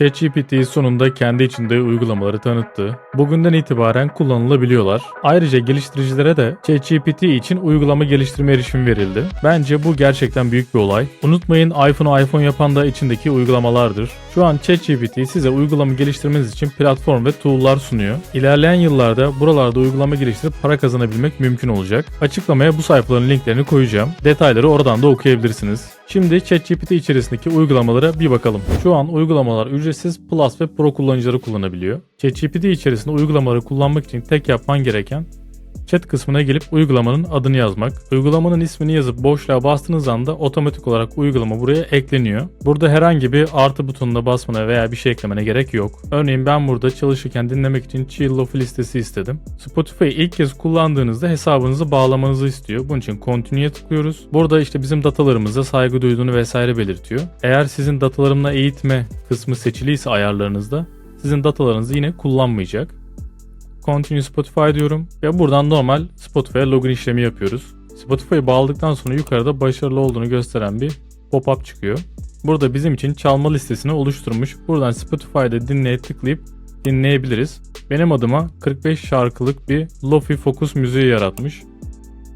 ChatGPT sonunda kendi içinde uygulamaları tanıttı. Bugünden itibaren kullanılabiliyorlar. Ayrıca geliştiricilere de ChatGPT için uygulama geliştirme erişimi verildi. Bence bu gerçekten büyük bir olay. Unutmayın iPhone'u iPhone yapan da içindeki uygulamalardır. Şu an ChatGPT size uygulama geliştirmeniz için platform ve tool'lar sunuyor. İlerleyen yıllarda buralarda uygulama geliştirip para kazanabilmek mümkün olacak. Açıklamaya bu sayfaların linklerini koyacağım. Detayları oradan da okuyabilirsiniz. Şimdi ChatGPT içerisindeki uygulamalara bir bakalım. Şu an uygulamalar ücretsiz Plus ve Pro kullanıcıları kullanabiliyor. ChatGPT içerisinde uygulamaları kullanmak için tek yapman gereken Chat kısmına gelip uygulamanın adını yazmak. Uygulamanın ismini yazıp boşluğa bastığınız anda otomatik olarak uygulama buraya ekleniyor. Burada herhangi bir artı butonuna basmana veya bir şey eklemene gerek yok. Örneğin ben burada çalışırken dinlemek için Chill Lofi listesi istedim. Spotify'ı ilk kez kullandığınızda hesabınızı bağlamanızı istiyor. Bunun için Continue'ye tıklıyoruz. Burada işte bizim datalarımıza saygı duyduğunu vesaire belirtiyor. Eğer sizin datalarımla eğitme kısmı seçiliyse ayarlarınızda sizin datalarınızı yine kullanmayacak. Continue Spotify diyorum ve buradan normal Spotify'a login işlemi yapıyoruz. Spotify'ı bağladıktan sonra yukarıda başarılı olduğunu gösteren bir pop-up çıkıyor. Burada bizim için çalma listesini oluşturmuş. Buradan Spotify'da dinleye tıklayıp dinleyebiliriz. Benim adıma 45 şarkılık bir Lofi Focus müziği yaratmış.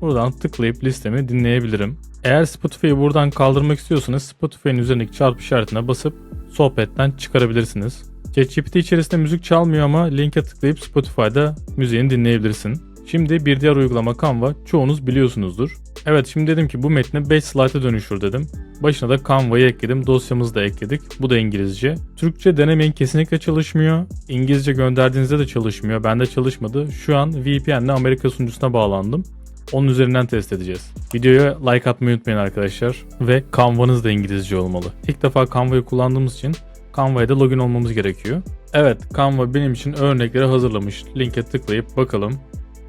Buradan tıklayıp listemi dinleyebilirim. Eğer Spotify'ı buradan kaldırmak istiyorsanız Spotify'ın üzerindeki çarpı işaretine basıp sohbetten çıkarabilirsiniz. ChatGPT içerisinde müzik çalmıyor ama linke tıklayıp Spotify'da müziğini dinleyebilirsin. Şimdi bir diğer uygulama Canva çoğunuz biliyorsunuzdur. Evet şimdi dedim ki bu metni 5 slayta dönüştür dedim. Başına da Canva'yı ekledim. Dosyamızı da ekledik. Bu da İngilizce. Türkçe denemeyin kesinlikle çalışmıyor. İngilizce gönderdiğinizde de çalışmıyor. Bende çalışmadı. Şu an VPN'le Amerika sunucusuna bağlandım. Onun üzerinden test edeceğiz. Videoya like atmayı unutmayın arkadaşlar. Ve Canva'nız da İngilizce olmalı. İlk defa Canva'yı kullandığımız için Canva'ya da login olmamız gerekiyor. Evet Canva benim için örnekleri hazırlamış. Linke tıklayıp bakalım.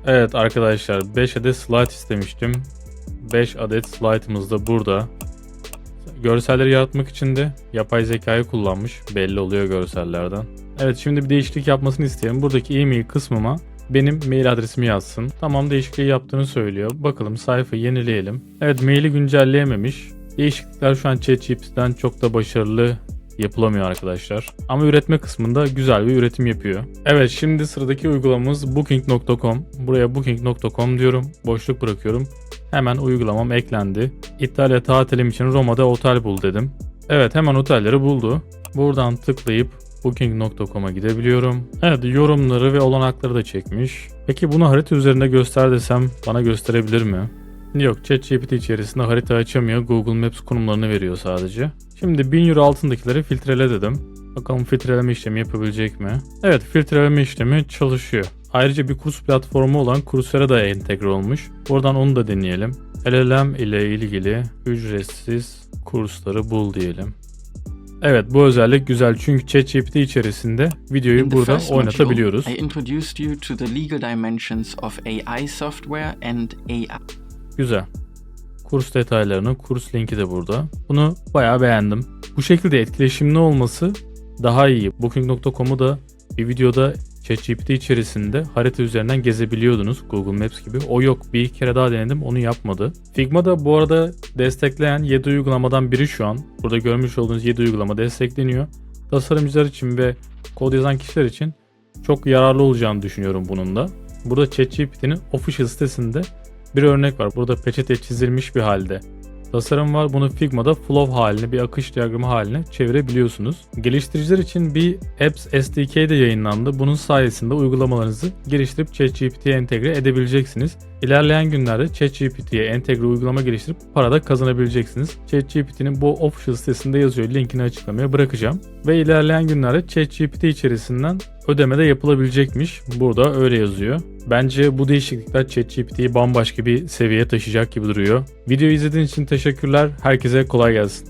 Evet arkadaşlar 5 adet slide istemiştim. 5 adet slide'ımız da burada. Görselleri yaratmak için de yapay zekayı kullanmış. Belli oluyor görsellerden. Evet şimdi bir değişiklik yapmasını isteyelim. Buradaki e-mail kısmıma benim mail adresimi yazsın. Tamam değişikliği yaptığını söylüyor. Bakalım sayfayı yenileyelim. Evet maili güncelleyememiş. Değişiklikler şu an ChatGPT'den çok da başarılı yapılamıyor arkadaşlar. Ama üretme kısmında güzel bir üretim yapıyor. Evet şimdi sıradaki uygulamamız booking.com. Buraya booking.com diyorum. Boşluk bırakıyorum. Hemen uygulamam eklendi. İtalya tatilim için Roma'da otel bul dedim. Evet hemen otelleri buldu. Buradan tıklayıp booking.com'a gidebiliyorum. Evet yorumları ve olanakları da çekmiş. Peki bunu harita üzerinde göster desem bana gösterebilir mi? Yok ChatGPT içerisinde harita açamıyor. Google Maps konumlarını veriyor sadece. Şimdi 1000 euro altındakileri filtrele dedim. Bakalım filtreleme işlemi yapabilecek mi? Evet filtreleme işlemi çalışıyor. Ayrıca bir kurs platformu olan Coursera da entegre olmuş. Buradan onu da deneyelim. LLM ile ilgili ücretsiz kursları bul diyelim. Evet bu özellik güzel çünkü ChatGPT içerisinde videoyu burada oynatabiliyoruz. I introduced you to the legal dimensions of AI software and AI. Güzel. Kurs detaylarını, kurs linki de burada. Bunu bayağı beğendim. Bu şekilde etkileşimli olması daha iyi. Booking.com'u da bir videoda ChatGPT içerisinde harita üzerinden gezebiliyordunuz Google Maps gibi. O yok. Bir iki kere daha denedim. Onu yapmadı. Figma da bu arada destekleyen 7 uygulamadan biri şu an. Burada görmüş olduğunuz 7 uygulama destekleniyor. Tasarımcılar için ve kod yazan kişiler için çok yararlı olacağını düşünüyorum bunun da. Burada ChatGPT'nin official sitesinde bir örnek var. Burada peçete çizilmiş bir halde. Tasarım var. Bunu Figma'da flow haline, bir akış diyagramı haline çevirebiliyorsunuz. Geliştiriciler için bir Apps SDK de yayınlandı. Bunun sayesinde uygulamalarınızı geliştirip ChatGPT'ye entegre edebileceksiniz. İlerleyen günlerde ChatGPT'ye entegre uygulama geliştirip para da kazanabileceksiniz. ChatGPT'nin bu official sitesinde yazıyor. Linkini açıklamaya bırakacağım. Ve ilerleyen günlerde ChatGPT içerisinden ödeme de yapılabilecekmiş. Burada öyle yazıyor. Bence bu değişiklikler ChatGPT'yi bambaşka bir seviyeye taşıyacak gibi duruyor. Videoyu izlediğiniz için teşekkürler. Herkese kolay gelsin.